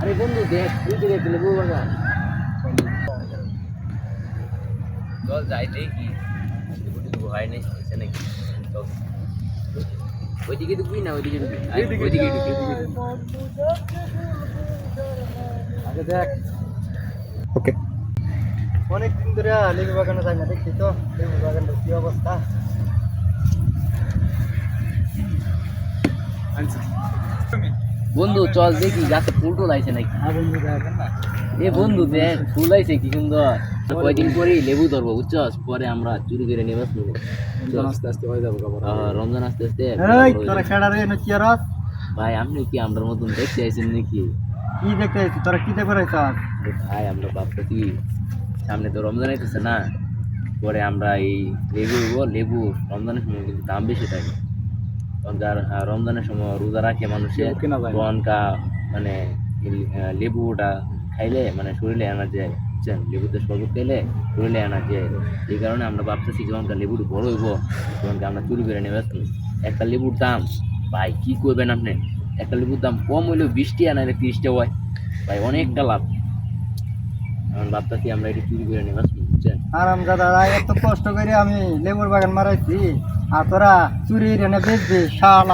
আরে বন্ধু দেখ তুই তো দেখ লেবু বাগান। চল যাই দেখি। লেবু নাই এসে নাকি? চল। ওইদিকে ঢুকবি না ওইদিকে ঢুকবি? ওইদিকে ঢুকবি আগে দেখ। ওকে। অনেক ধরে লেবু বাগানে যাই না দেখছি তো লেবু বাগানটার কি অবস্থা। বন্ধু চল দেখি গাছে ফুল টুল আইছে নাকি? এ বন্ধু দেখ ফুল আইছে কি সুন্দর। কয়দিন পরেই লেবু ধরবো বুঝছস? পরে আমরা চুরি করে নেবাস নেব আস্তে আস্তে হয়ে যাবে রমজান আস্তে আস্তে ভাই আপনি কি আমরা মতন দেখতে আইছেন নাকি? কি দেখতে আইছিস? তোরা কি দেখতে আইছিস? ভাই আমরা ভাবতেছি সামনে তো রমজান আইতেছে না। পরে আমরা এই লেবু লেবু রমজানের সময় কিন্তু দাম বেশি থাকে। তখনকার রমজানের সময় রোজা রাখে মানুষে লেবু কেনা যায় মানে লেবুটা খাইলে মানে শরীরে এনার্জি বুঝছেন লেবুতে শরবত খাইলে শরীরে এনার্জি এই কারণে আমরা ভাবতেছি যখনকার লেবুটা বড় হইব তখনকার আমরা চুরি করে নেবে? একটা লেবুর দাম ভাই কি করবেন আপনি? একটা লেবুর দাম কম হইলেও বিশ টাকা নাহলে তিরিশ হয়। ভাই অনেকটা লাভ। এখন ভাবতেছি আমরা এটা চুরি করে নেবে বুঝছেন? আরাম দাদা এত কষ্ট করে আমি লেবুর বাগান মারাইছি। আর তোরা চুরি রেনে বেচবি শাল।